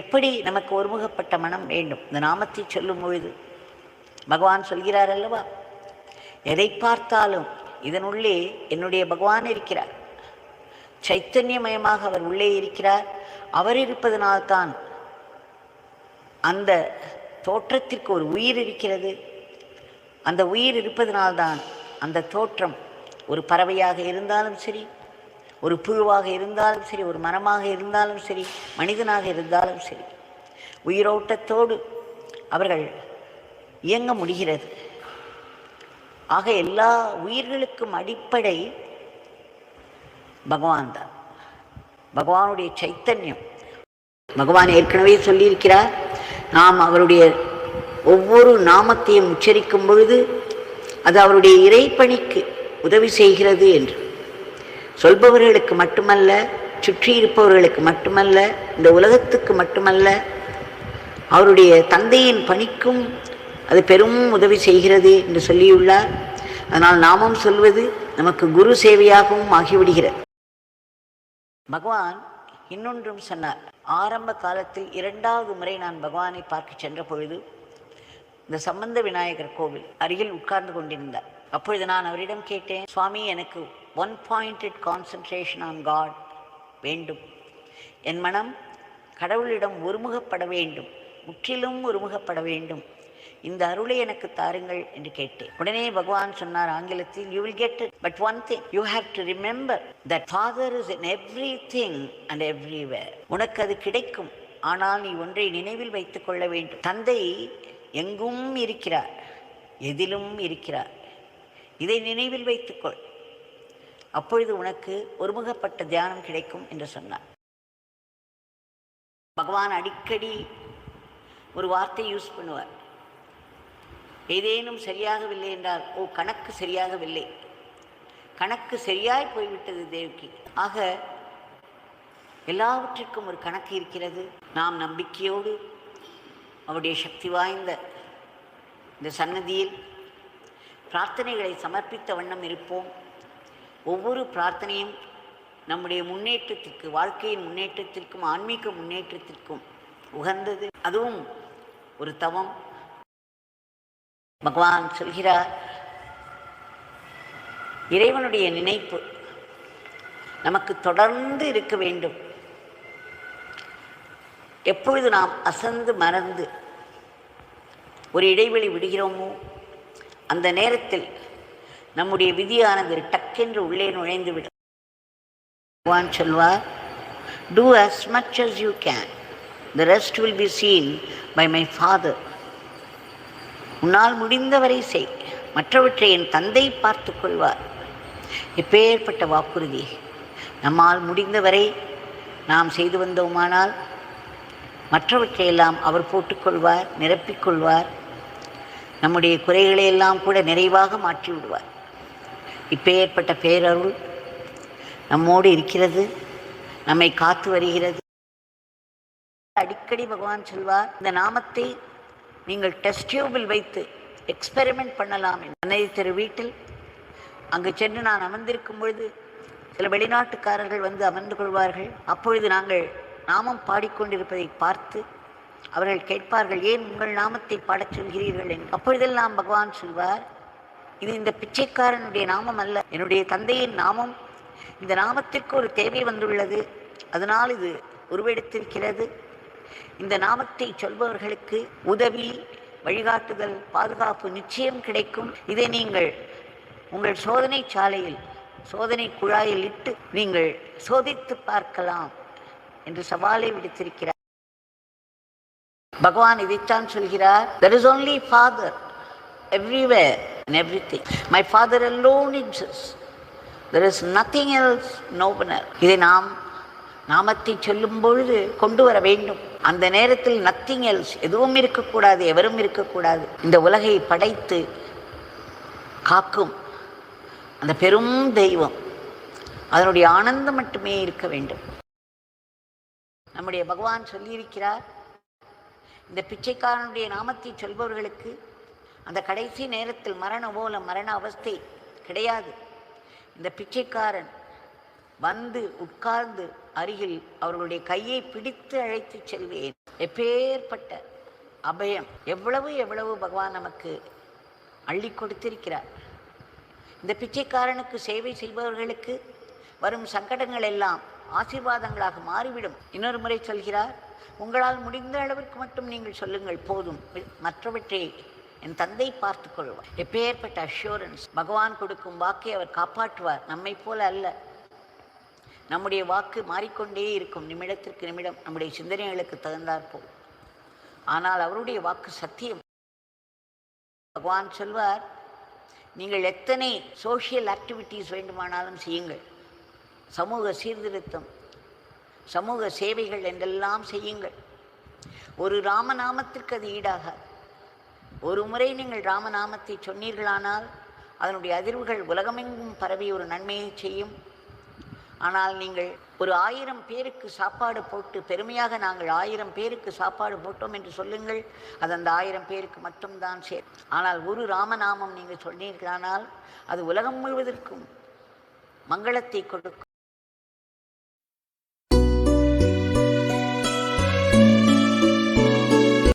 எப்படி நமக்கு ஒருமுகப்பட்ட மனம் வேண்டும்? இந்த நாமத்தை சொல்லும் பொழுது பகவான் சொல்கிறார் அல்லவா எதை பார்த்தாலும் இதனுள்ளே என்னுடைய பகவான் இருக்கிறார். சைத்தன்யமயமாக அவர் உள்ளே இருக்கிறார். அவர் இருப்பதனால்தான் அந்த தோற்றத்திற்கு ஒரு உயிர் இருக்கிறது. அந்த உயிர் இருப்பதனால்தான் அந்த தோற்றம் ஒரு பறவையாக இருந்தாலும் சரி ஒரு புழுவாக இருந்தாலும் சரி ஒரு மரமாக இருந்தாலும் சரி மனிதனாக இருந்தாலும் சரி உயிரோட்டத்தோடு அவர்கள் இயங்க முடிகிறது. ஆக எல்லா உயிர்களுக்கும் அடிப்படை பகவான் தான். பகவானுடைய சைத்தன்யம். பகவான் ஏற்கனவே சொல்லியிருக்கிறார் நாம் அவருடைய ஒவ்வொரு நாமத்தையும் உச்சரிக்கும் பொழுது அது அவருடைய இறைப்பணிக்கு உதவி செய்கிறது என்று. சொல்பவர்களுக்கு மட்டுமல்ல சுற்றி இருப்பவர்களுக்கு மட்டுமல்ல இந்த உலகத்துக்கு மட்டுமல்ல அவருடைய தந்தையின் பணிக்கும் அது பெரும் உதவி செய்கிறது என்று சொல்லியுள்ளார். அதனால் நாமும் சொல்வது நமக்கு குரு சேவையாகவும் ஆகிவிடுகிறது. பகவான் இன்னொன்றும் சொன்னார். ஆரம்ப காலத்தில் இரண்டாவது முறை நான் பகவானை பார்க்க சென்ற பொழுது இந்த சம்பந்த விநாயகர் கோவில் அருகில் உட்கார்ந்து கொண்டிருந்தார். அப்பொழுது நான் அவரிடம் கேட்டேன் சுவாமி எனக்கு one pointed concentration on God வேண்டும். என் மனம் கடவுளிடம் ஒருமுகப்பட வேண்டும். முற்றிலும் ஒருமுகப்பட வேண்டும். இந்த அருளை எனக்கு தாருங்கள் என்று கேட்டேன். உடனே பகவான் சொன்னார் ஆங்கிலத்தில் you will get it but one thing you have to remember that father is in everything and everywhere உனக்கு அது கிடைக்கும். ஆனால் நீ ஒன்றை நினைவில் வைத்துக் கொள்ள வேண்டும். தந்தை எங்கும் இருக்கிறார் எதிலும் இருக்கிறார். இதை நினைவில் வைத்துக்கொள் அப்பொழுது உனக்கு ஒருமுகப்பட்ட தியானம் கிடைக்கும் என்று சொன்னார். பகவான் அடிக்கடி ஒரு வார்த்தை யூஸ் பண்ணுவார். ஏதேனும் சரியாகவில்லை என்றால் ஓ கணக்கு சரியாகவில்லை. கணக்கு சரியாய் போய்விட்டது தேவ்கி. ஆக எல்லாவற்றிற்கும் ஒரு கணக்கு இருக்கிறது. நாம் நம்பிக்கையோடு அவருடைய சக்தி வாய்ந்த இந்த சன்னதியில் பிரார்த்தனைகளை சமர்ப்பித்த வண்ணம் இருப்போம். ஒவ்வொரு பிரார்த்தனையும் நம்முடைய முன்னேற்றத்திற்கு வாழ்க்கையின் முன்னேற்றத்திற்கும் ஆன்மீக முன்னேற்றத்திற்கும் உகந்தது. அதுவும் ஒரு தவம். பகவான் சொல்கிறார் இறைவனுடைய நினைப்பு நமக்கு தொடர்ந்து இருக்க வேண்டும். எப்பொழுது நாம் அசந்து மறந்து ஒரு இடைவெளி விடுகிறோமோ அந்த நேரத்தில் நம்முடைய விதியானது டக்கென்று உள்ளே நுழைந்து விடும் பகவான் சொல்வார் do as much as you can the rest will be seen by my father உன்னால் முடிந்தவரை செய். மற்றவற்றை என் தந்தை பார்த்து கொள்வார். எப்பேற்பட்ட வாக்குறுதி? நம்மால் முடிந்தவரை நாம் செய்து வந்தோமானால் மற்றவற்றையெல்லாம் அவர் போட்டுக்கொள்வார் நிரப்பிக்கொள்வார் நம்முடைய குறைகளை எல்லாம் கூட நிறைவாக மாற்றி விடுவார் இப்பேற்பட்ட பேரருள் நம்மோடு இருக்கிறது நம்மை காத்து வருகிறது. அடிக்கடி பகவான் சொல்வார் இந்த நாமத்தை நீங்கள் டெஸ்ட் டியூபில் வைத்து எக்ஸ்பெரிமெண்ட் பண்ணலாம் அன்னை திரு வீட்டில் அங்கு சென்று நான் அமர்ந்திருக்கும் பொழுது சில வெளிநாட்டுக்காரர்கள் வந்து அமர்ந்து கொள்வார்கள். அப்பொழுது நாங்கள் நாமம் பாடிக்கொண்டிருப்பதை பார்த்து அவர்கள் கேட்பார்கள் ஏன் உங்கள் நாமத்தை பாடச் சொல்கிறீர்கள்? என்று. அப்பொழுதெல்லாம் பகவான் சொல்வார் இது இந்த பிச்சைக்காரனுடைய நாமம் அல்ல. என்னுடைய தந்தையின் நாமம். இந்த நாமத்திற்கு ஒரு தேவை வந்துள்ளது. அதனால் இது உருவெடுத்திருக்கிறது. இந்த நாமத்தை சொல்பவர்களுக்கு உதவி வழிகாட்டுதல் பாதுகாப்பு நிச்சயம் கிடைக்கும். இதை நீங்கள் உங்கள் சோதனை சாலையில் சோதனை குழாயில் இட்டு நீங்கள் சோதித்து பார்க்கலாம் என்று சவாலை விடுத்திருக்கிறார். பகவான் இதைத்தான் சொல்கிறார். There is only father everywhere and everything. My father alone exists. There is nothing else no one else இதை நாம் நாமத்தை சொல்லும் பொழுது கொண்டு வர வேண்டும். அந்த நேரத்தில் நத்திங் எல்ஸ் எதுவும் இருக்கக்கூடாது எவரும் இருக்கக்கூடாது. இந்த உலகை படைத்து காக்கும் அந்த பெரும் தெய்வம். அதனுடைய ஆனந்தம் மட்டுமே இருக்க வேண்டும். நம்முடைய பகவான் சொல்லியிருக்கிறார் இந்த பிச்சைக்காரனுடைய நாமத்தை சொல்பவர்களுக்கு அந்த கடைசி நேரத்தில் மரண போல மரண அவஸ்தை கிடையாது. இந்த பிச்சைக்காரன் வந்து உட்கார்ந்து அருகில் அவர்களுடைய கையை பிடித்து அழைத்து செல்வேன். எப்பேற்பட்ட அபயம் எவ்வளவு எவ்வளவு பகவான் நமக்கு அள்ளி கொடுத்திருக்கிறார். இந்த பிச்சைக்காரனுக்கு சேவை செய்பவர்களுக்கு வரும் சங்கடங்கள் எல்லாம் ஆசீர்வாதங்களாக மாறிவிடும். இன்னொரு முறை சொல்கிறார் உங்களால் முடிந்த அளவிற்கு மட்டும் நீங்கள் சொல்லுங்கள் போதும். மற்றவற்றை என் தந்தை பார்த்து கொள்வார். எப்பேற்பட்ட அஷூரன்ஸ் பகவான் கொடுக்கும் வாக்கை அவர் காப்பாற்றுவார். நம்மை போல அல்ல. நம்முடைய வாக்கு மாறிக்கொண்டே இருக்கும். நிமிடத்திற்கு நிமிடம் நம்முடைய சிந்தனைகளுக்கு தகுந்தாற்போல் ஆனால் அவருடைய வாக்கு சத்தியம். பகவான் சொல்வார் நீங்கள் எத்தனை சோஷியல் ஆக்டிவிட்டீஸ் வேண்டுமானாலும் செய்யுங்கள். சமூக சீர்திருத்தம் சமூக சேவைகள் என்றெல்லாம் செய்யுங்கள். ஒரு ராமநாமத்திற்கு அது ஈடாக ஒரு முறை நீங்கள் ராமநாமத்தை சொன்னீர்களானால் அதனுடைய அதிர்வுகள் உலகமெங்கும் பரவி ஒரு நன்மையை செய்யும். ஆனால் நீங்கள் ஒரு ஆயிரம் பேருக்கு சாப்பாடு போட்டு பெருமையாக நாங்கள் ஆயிரம் பேருக்கு சாப்பாடு போட்டோம் என்று சொல்லுங்கள் அது அந்த ஆயிரம் பேருக்கு மட்டும்தான் சேர். ஆனால் ஒரு ராமநாமம் நீங்கள் சொன்னீர்களானால் அது உலகம் முழுவதற்கும் மங்களத்தை கொடுக்கும்.